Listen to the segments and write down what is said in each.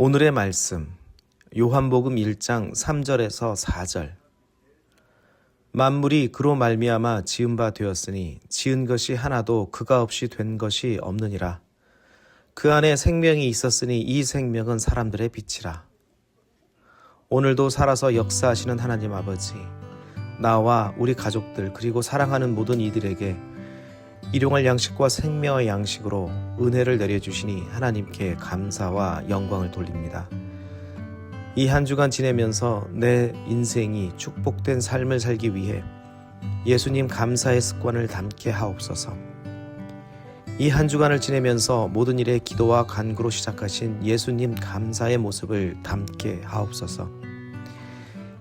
오늘의 말씀 요한복음 1장 3절에서 4절. 만물이 그로 말미암아 지은 바 되었으니 지은 것이 하나도 그가 없이 된 것이 없느니라. 그 안에 생명이 있었으니 이 생명은 사람들의 빛이라. 오늘도 살아서 역사하시는 하나님 아버지 나와 우리 가족들 그리고 사랑하는 모든 이들에게 일용할 양식과 생명의 양식으로 은혜를 내려주시니 하나님께 감사와 영광을 돌립니다. 이 한 주간 지내면서 내 인생이 축복된 삶을 살기 위해 예수님 감사의 습관을 담게 하옵소서. 이 한 주간을 지내면서 모든 일에 기도와 간구로 시작하신 예수님 감사의 모습을 담게 하옵소서.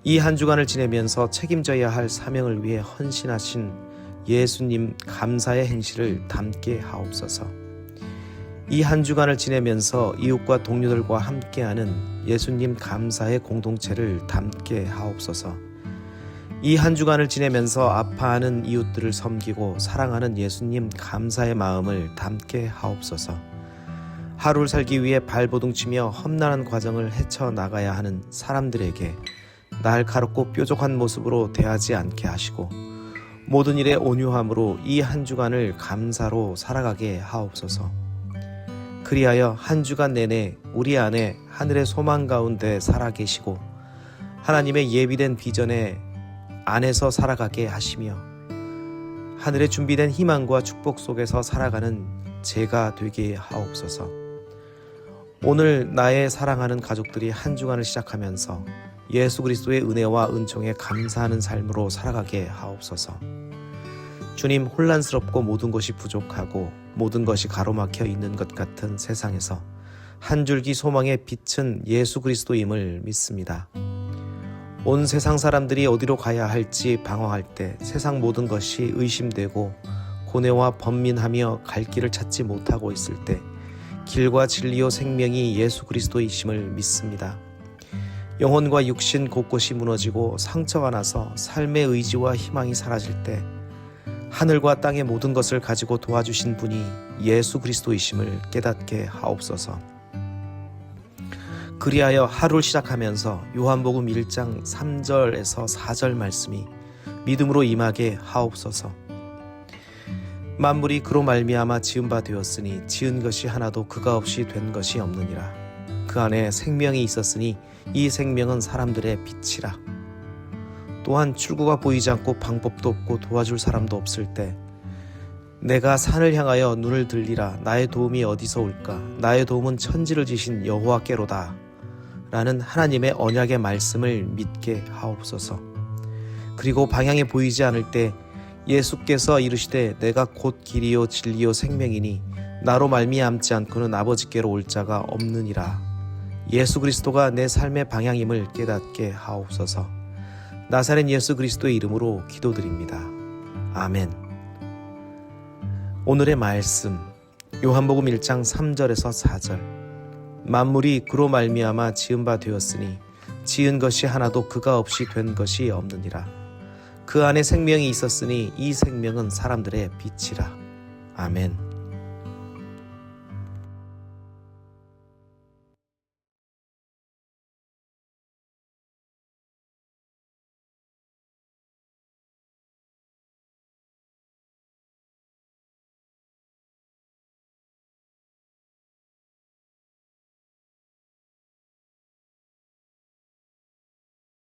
이 한 주간을 지내면서 책임져야 할 사명을 위해 헌신하신 예수님 감사의 행실을 담게 하옵소서. 이 한 주간을 지내면서 이웃과 동료들과 함께하는 예수님 감사의 공동체를 담게 하옵소서. 이 한 주간을 지내면서 아파하는 이웃들을 섬기고 사랑하는 예수님 감사의 마음을 담게 하옵소서. 하루를 살기 위해 발버둥 치며 험난한 과정을 헤쳐 나가야 하는 사람들에게 날카롭고 뾰족한 모습으로 대하지 않게 하시고 모든 일에 온유함으로 이 한 주간을 감사로 살아가게 하옵소서. 그리하여 한 주간 내내 우리 안에 하늘의 소망 가운데 살아계시고 하나님의 예비된 비전에 안에서 살아가게 하시며 하늘에 준비된 희망과 축복 속에서 살아가는 제가 되게 하옵소서. 오늘 나의 사랑하는 가족들이 한 주간을 시작하면서 예수 그리스도의 은혜와 은총에 감사하는 삶으로 살아가게 하옵소서. 주님 혼란스럽고 모든 것이 부족하고 모든 것이 가로막혀 있는 것 같은 세상에서 한 줄기 소망의 빛은 예수 그리스도임을 믿습니다. 온 세상 사람들이 어디로 가야 할지 방황할 때 세상 모든 것이 의심되고 고뇌와 번민하며 갈 길을 찾지 못하고 있을 때 길과 진리요 생명이 예수 그리스도이심을 믿습니다. 영혼과 육신 곳곳이 무너지고 상처가 나서 삶의 의지와 희망이 사라질 때 하늘과 땅의 모든 것을 가지고 도와주신 분이 예수 그리스도이심을 깨닫게 하옵소서. 그리하여 하루를 시작하면서 요한복음 1장 3절에서 4절 말씀이 믿음으로 임하게 하옵소서. 만물이 그로 말미암아 지은 바 되었으니 지은 것이 하나도 그가 없이 된 것이 없느니라. 그 안에 생명이 있었으니 이 생명은 사람들의 빛이라. 또한 출구가 보이지 않고 방법도 없고 도와줄 사람도 없을 때 내가 산을 향하여 눈을 들리라. 나의 도움이 어디서 올까? 나의 도움은 천지를 지신 여호와께로다. 라는 하나님의 언약의 말씀을 믿게 하옵소서. 그리고 방향이 보이지 않을 때 예수께서 이르시되 내가 곧 길이요 진리요 생명이니 나로 말미암지 않고는 아버지께로 올 자가 없느니라. 예수 그리스도가 내 삶의 방향임을 깨닫게 하옵소서 나사렛 예수 그리스도의 이름으로 기도드립니다. 아멘. 오늘의 말씀 요한복음 1장 3절에서 4절 만물이 그로 말미암아 지은 바 되었으니 지은 것이 하나도 그가 없이 된 것이 없느니라 그 안에 생명이 있었으니 이 생명은 사람들의 빛이라 아멘.